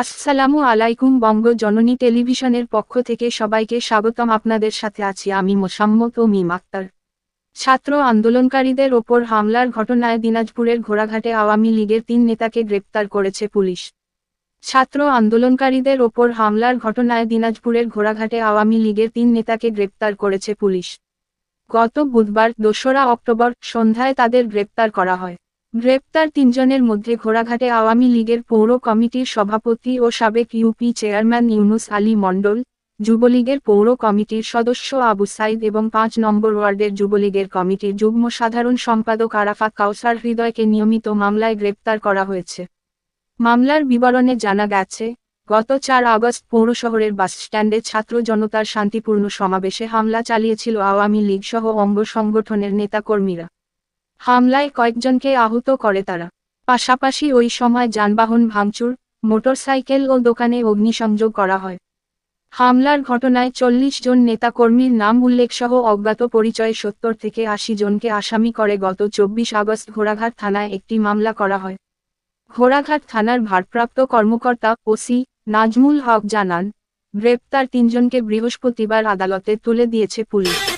আসসালামু আলাইকুম বঙ্গ জননী টেলিভিশনের পক্ষ থেকে সবাইকে স্বাগতম আপনাদের সাথে আছি আমি মোসাম্মত ও মিম আক্তার। ছাত্র আন্দোলনকারীদের ওপর হামলার ঘটনায় দিনাজপুরের ঘোড়াঘাটে আওয়ামী লীগের তিন নেতাকে গ্রেপ্তার করেছে পুলিশ। ছাত্র আন্দোলনকারীদের ওপর হামলার ঘটনায় দিনাজপুরের ঘোড়াঘাটে আওয়ামী লীগের তিন নেতাকে গ্রেপ্তার করেছে পুলিশ। গত বুধবার দোসরা অক্টোবর সন্ধ্যায় তাদের গ্রেপ্তার করা হয়। গ্রেপ্তার তিনজনের মধ্যে ঘোড়াঘাটে আওয়ামী লীগের পৌর কমিটির সভাপতি ও সাবেক ইউপি চেয়ারম্যান ইউনুস আলী মণ্ডল, যুবলীগের পৌর কমিটির সদস্য আবু সাইদ এবং পাঁচ নম্বর ওয়ার্ডের যুবলীগের কমিটির যুগ্ম সাধারণ সম্পাদক আরাফাত কাউসার হৃদয়কে নিয়মিত মামলায় গ্রেপ্তার করা হয়েছে। মামলার বিবরণে জানা গেছে, গত চার আগস্ট পৌর শহরের বাসস্ট্যান্ডে ছাত্র জনতার শান্তিপূর্ণ সমাবেশে হামলা চালিয়েছিল আওয়ামী লীগ সহ অঙ্গ সংগঠনের নেতাকর্মীরা। হামলায় কয়েকজনকে আহত করে তারা। পাশাপাশি ওই সময় যানবাহন ভাঙচুর, মোটরসাইকেল ও দোকানে অগ্নিসংযোগ করা হয়। হামলার ঘটনায় চল্লিশ জন নেতাকর্মীর নাম উল্লেখসহ অজ্ঞাত পরিচয়ে সত্তর থেকে আশি জনকে আসামি করে গত চব্বিশ আগস্ট ঘোড়াঘাট থানায় একটি মামলা করা হয়। ঘোড়াঘাট থানার ভারপ্রাপ্ত কর্মকর্তা ওসি নাজমুল হক জানান, গ্রেপ্তার তিনজনকে বৃহস্পতিবার আদালতে তুলে দিয়েছে পুলিশ।